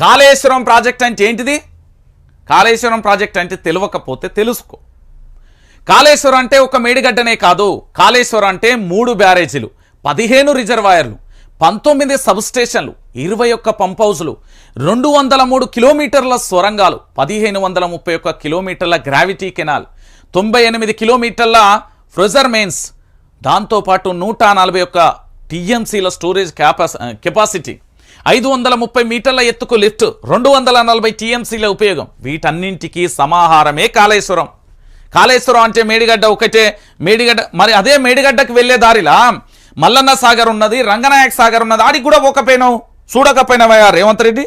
Kaleshwaram project అంటే ఏంటిది? Kaleshwaram project అంటే తెలియకపోతే తెలుసుకో. కాళేశ్వరం అంటే ఒక మేడిగడ్డనే కాదు. కాళేశ్వరం అంటే మూడు బ్యారేజీలు పదిహేను రిజర్వాయర్లు పంతొమ్మిది సబ్స్టేషన్లు ఇరవై ఒక్క పంప్ హౌజులు రెండు వందల మూడు కిలోమీటర్ల సొరంగాలు పదిహేను వందల ముప్పై ఒక్క కిలోమీటర్ల గ్రావిటీ కెనాల్ తొంభై ఎనిమిది కిలోమీటర్ల ఫ్రెజర్ మెయిన్స్ దాంతోపాటు నూట నలభై ఒక్క టీఎంసీల స్టోరేజ్ క్యాపాస్ కెపాసిటీ ఐదు వందల ముప్పై మీటర్ల ఎత్తుకు లిఫ్ట్ రెండు వందల నలభై టీఎంసీల ఉపయోగం. వీటన్నింటికి సమాహారమే కాళేశ్వరం. కాళేశ్వరం అంటే మేడిగడ్డ ఒకటే. మేడిగడ్డ మరి అదే మేడిగడ్డకు వెళ్ళే దారిలా? మల్లన్న సాగర్ ఉన్నది రంగనాయక సాగర్ ఉన్నది ఆడికి కూడా పోకపోయినావు. చూడకపోయినావయ్యా రేవంత్ రెడ్డి?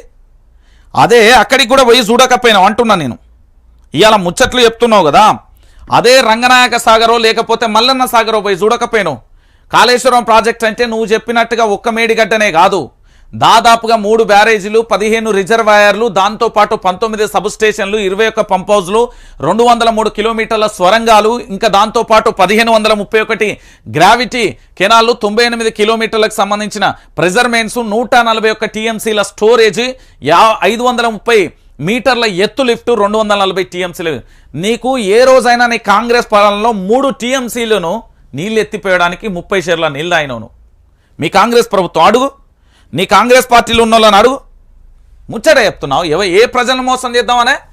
అదే అక్కడికి కూడా పోయి చూడకపోయినావు అంటున్నా నేను. ఇవాళ ముచ్చట్లు చెప్తున్నావు కదా. అదే రంగనాయక సాగరో లేకపోతే మల్లన్న సాగరో పోయి చూడకపోయినావు. కాళేశ్వరం ప్రాజెక్ట్ అంటే నువ్వు చెప్పినట్టుగా ఒక్క మేడిగడ్డనే కాదు. దాదాపుగా మూడు బ్యారేజీలు పదిహేను రిజర్వాయర్లు దాంతోపాటు పంతొమ్మిది సబ్ స్టేషన్లు ఇరవై ఒక్క పంప్ హౌజ్లు రెండు వందల మూడు కిలోమీటర్ల స్వరంగాలు ఇంకా దాంతోపాటు పదిహేను వందల ముప్పై ఒకటి గ్రావిటీ కెనాల్లు తొంభై ఎనిమిది కిలోమీటర్లకు సంబంధించిన ప్రెజర్మెంట్స్ నూట నలభై ఒక్క టీఎంసీల స్టోరేజ్ యా ఐదు వందల ముప్పై మీటర్ల ఎత్తు లిఫ్ట్ రెండు వందల నలభై టీఎంసీలు. నీకు ఏ రోజైనా నీ కాంగ్రెస్ పాలనలో మూడు టీఎంసీలను నీళ్ళు ఎత్తిపోయడానికి ముప్పై షేర్ల నీళ్ళు అయినవు మీ కాంగ్రెస్ ప్రభుత్వం అడుగు. నీ కాంగ్రెస్ పార్టీలో ఉన్న వాళ్ళని అడుగు. ముచ్చట చెప్తున్నావు. ఎవ ఏ ప్రజలను మోసం చేద్దామనే